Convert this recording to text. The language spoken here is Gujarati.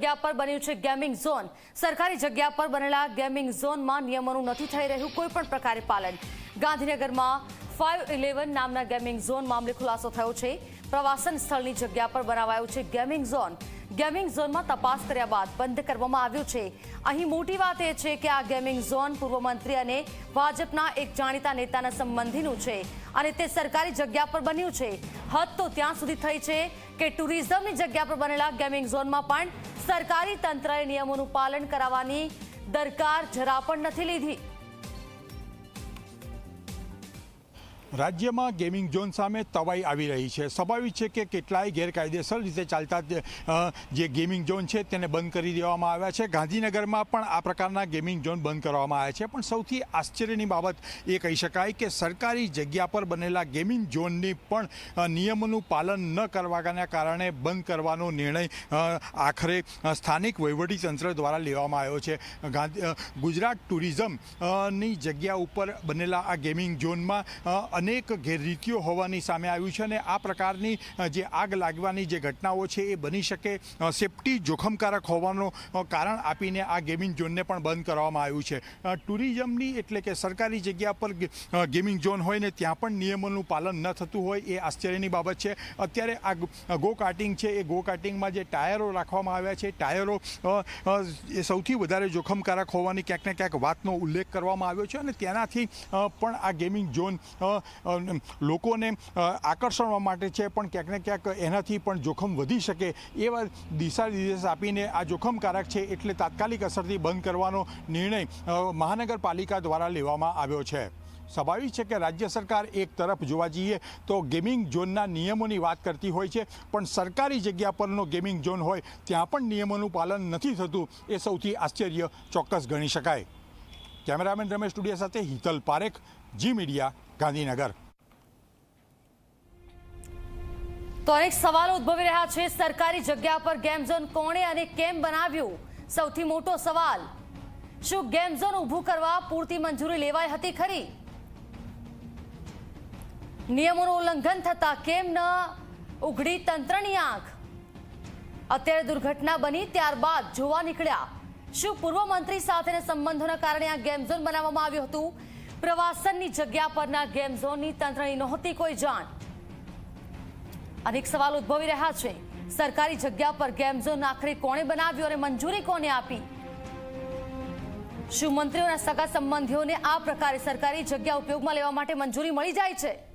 જગ્યા પર બન્યું છે ગેમિંગ ઝોન. સરકારી જગ્યા પર બનેલા ગેમિંગ ઝોનમાં નિયમોનું નથી થઈ રહ્યું કોઈ પણ પ્રકારે પાલન. ગાંધીનગરમાં ફાઇવ ઇલેવન નામના ગેમિંગ ઝોન મામલે ખુલાસો થયો છે. પ્રવાસન સ્થળની જગ્યા પર બનાવાયું છે ગેમિંગ ઝોન. ગેમિંગ ઝોનમાં તપાસ કર્યા બાદ બંધ કરવામાં આવ્યું છે. અહીં મોટી વાત એ છે કે આ ગેમિંગ ઝોન પૂર્વ મંત્રી અને ભાજપના એક જાણીતા નેતાના સંબંધીનું છે અને તે સરકારી જગ્યા પર બન્યું છે. હદ તો ત્યાં સુધી થઈ છે કે ટુરિઝમની જગ્યા પર બનેલા ગેમિંગ ઝોનમાં પણ સરકારી તંત્રએ નિયમોનું પાલન કરાવવાની દરકાર જરા પણ નથી લીધી. રાજ્યમાં ગેમિંગ ઝોન સામે તવાઈ આવી રહી છે. સ્વાભાવિક છે કે કેટલાય ગેરકાયદેસર રીતે ચાલતા જે, ગેમિંગ ઝોન છે તેને બંધ કરી દેવામાં આવ્યા છે. ગાંધીનગરમાં પણ આ પ્રકારના ગેમિંગ ઝોન બંધ કરવામાં આવ્યા છે. પણ સૌથી આશ્ચર્યની બાબત એ કહી શકાય કે સરકારી જગ્યા પર બનેલા ગેમિંગ ઝોનની પણ નિયમોનું પાલન ન કરવાના કારણે બંધ કરવાનો નિર્ણય આખરે સ્થાનિક વહીવટીતંત્ર દ્વારા લેવામાં આવ્યો છે. ગુજરાત ટુરિઝમની જગ્યા ઉપર બનેલા આ ગેમિંગ ઝોનમાં અનેક ગેરરીતિઓ હોવાની સામે આવ્યું છે અને આ પ્રકારની જે આગ લાગવાની જે ઘટનાઓ છે એ બની શકે સેફટી જોખમકારક હોવાનો કારણ આપીને આ ગેમિંગ ઝોનને પણ બંધ કરવામાં આવ્યું છે. ટુરિઝમની એટલે કે સરકારી જગ્યા પર ગેમિંગ ઝોન હોય ને ત્યાં પણ નિયમોનું પાલન ન થતું હોય એ આશ્ચર્યની બાબત છે. અત્યારે આ ગો- કાર્ટિંગ છે એ ગો કાર્ટિંગમાં જે ટાયરો રાખવામાં આવ્યા છે, ટાયરો એ સૌથી વધારે જોખમકારક હોવાની ક્યાંક ને ક્યાંક વાતનો ઉલ્લેખ કરવામાં આવ્યો છે અને તેનાથી પણ આ ગેમિંગ ઝોન લોકોને આકર્ષણવા માટે છે, પણ ક્યાંક ને ક્યાંક એનાથી પણ જોખમ વધી શકે એવા દિશા નિર્દેશ આપીને આ જોખમકારક છે એટલે તાત્કાલિક અસરથી બંધ કરવાનો નિર્ણય મહાનગરપાલિકા દ્વારા લેવામાં આવ્યો છે. સ્વાભાવિક છે કે રાજ્ય સરકાર એક તરફ જોવા જઈએ તો ગેમિંગ ઝોનના નિયમોની વાત કરતી હોય છે, પણ સરકારી જગ્યા પરનો ગેમિંગ ઝોન હોય ત્યાં પણ નિયમોનું પાલન નથી થતું એ સૌથી આશ્ચર્ય ચોક્કસ ગણી શકાય. કેમેરામેન રમેશ સ્ટુડિયો સાથે હિતલ પારેખ, જી મીડિયા ગાંધીનગર. તો અનેક સવાલો ઉદ્ભવી રહ્યા છે. સરકારી જગ્યા પર ગેમ ઝોન કોણે અને કેમ બનાવ્યું? સૌથી મોટો સવાલ, શું ગેમ ઝોન ઊભું કરવા પૂરતી મંજૂરી લેવાઈ હતી ખરી? નિયમોનું ઉલ્લંઘન થતા કેમ ન ઉઘડી તંત્રની આંખ? અત્યારે દુર્ઘટના બની ત્યારબાદ જોવા નીકળ્યા. શું પૂર્વ મંત્રી સાથેના સંબંધોના કારણે આ ગેમ ઝોન બનાવવામાં આવ્યું હતું? પ્રવાસનની જગ્યા પરના ગેમ ઝોનની તંત્રની નહોતી કોઈ જાણ. અનેક સવાલ ઉદ્ભવી રહ્યા છે. સરકારી જગ્યા પર ગેમ ઝોન આખરે કોણે બનાવ્યો અને મંજૂરી કોને આપી? શું મંત્રીઓના સગા સંબંધીઓને આ પ્રકારે સરકારી જગ્યા ઉપયોગમાં લેવા માટે મંજૂરી મળી જાય છે?